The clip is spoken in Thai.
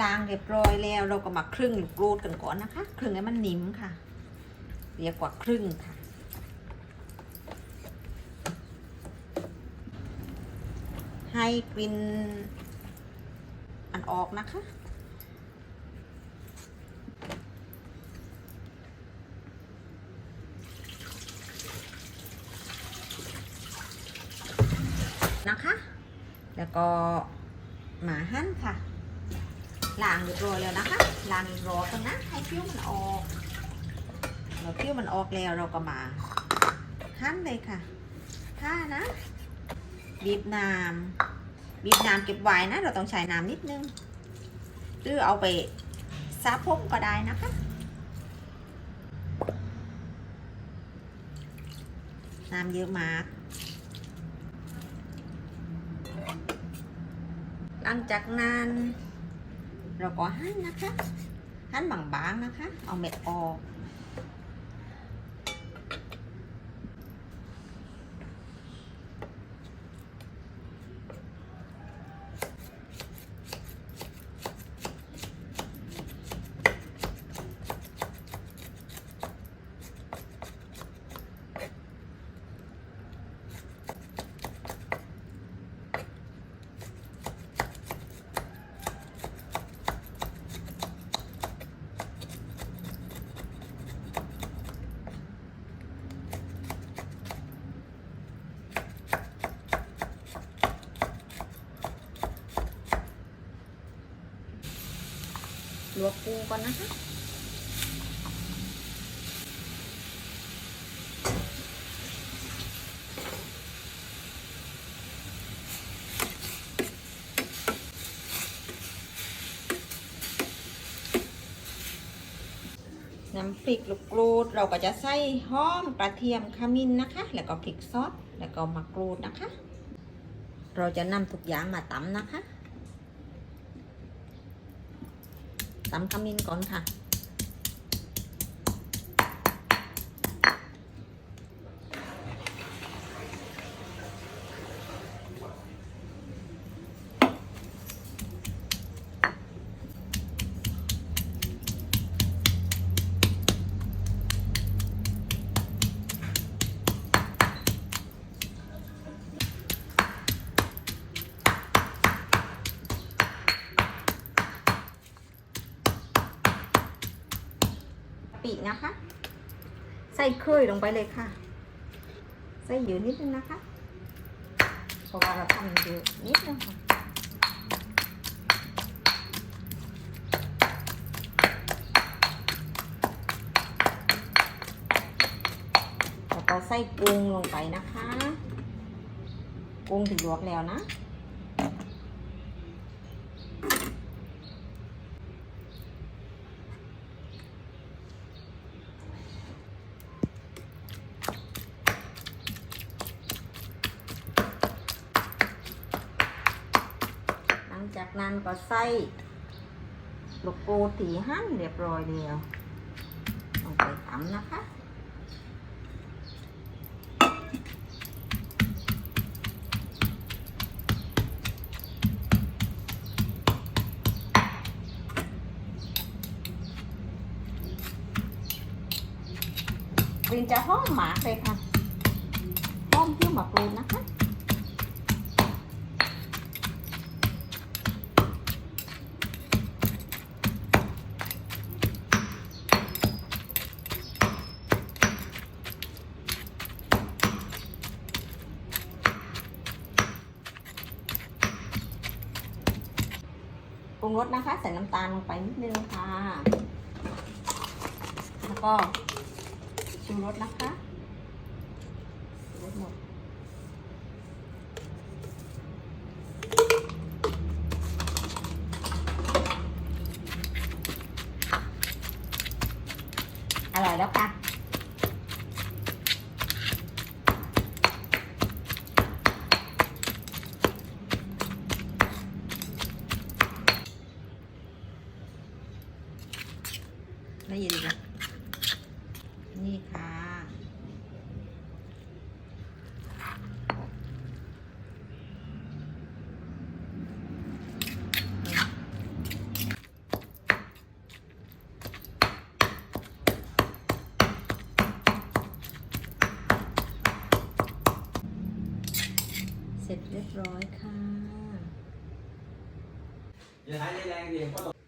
ล้างเรียบร้อยแล้ว เราก็มาครึ่งหรือกรูดกันก่อนนะคะ ครึ่งให้มันนิ่มค่ะเรียกว่าครึ่งค่ะ ให้กลิ่นอันออกนะคะนะคะ แล้วก็หมาหั่นค่ะ ล้างเรียบร้อยแล้วนะคะล้างอีกรอบนึงนะให้ผิวมันออกเราผิวมันออกแล้วเราก็มาหั่นเลยค่ะถ้านะบีบน้ำบีบน้ำเก็บไว้นะ เราต้องใช้น้ำนิดนึงหรือเอาไปซาผมก็ได้นะคะน้ำเยอะมากหลังจากนั้น เราก็หั่นนะคะ หั่นบางๆนะคะ เอาเม็ดออก วกปูก่อนนะคะน้ำพริกลูกกรูดเราก็จะใส่หอมกระเทียมขมิ้นนะคะ แล้วก็พริกซอสแล้วก็มะกรูดนะคะ เราจะนำทุกอย่างมาตำนะคะ ตำขมิ้นก่อนค่ะ ปี นะคะ ใส่เคยลงไปเลยค่ะ ใส่เยอะนิดนึงนะคะเพราะว่าเราทำเยอะนิดนึงค่ะแล้วก็ใส่กุ้งลงไปนะคะ กุ้งถึงลวกแล้วนะ หลังจาก นั้นก็ใส่ลูกปูตีหั่นเรียบร้อยแล้วลงไปตำนะคะกลิ่นจะหอมหมากเลยค่ะหอมที่หมักรูนนะคะ งรสนะคะ ใส่น้ำตาลลงไปนิดนึงค่ะ แล้วก็ชูรสนะคะรสหมดอร่อยแล้วค่ะ ไม่เย็นเลยนี่ค่ะ เสร็จเรียบร้อยค่ะ อย่าหายแรงเดียวก็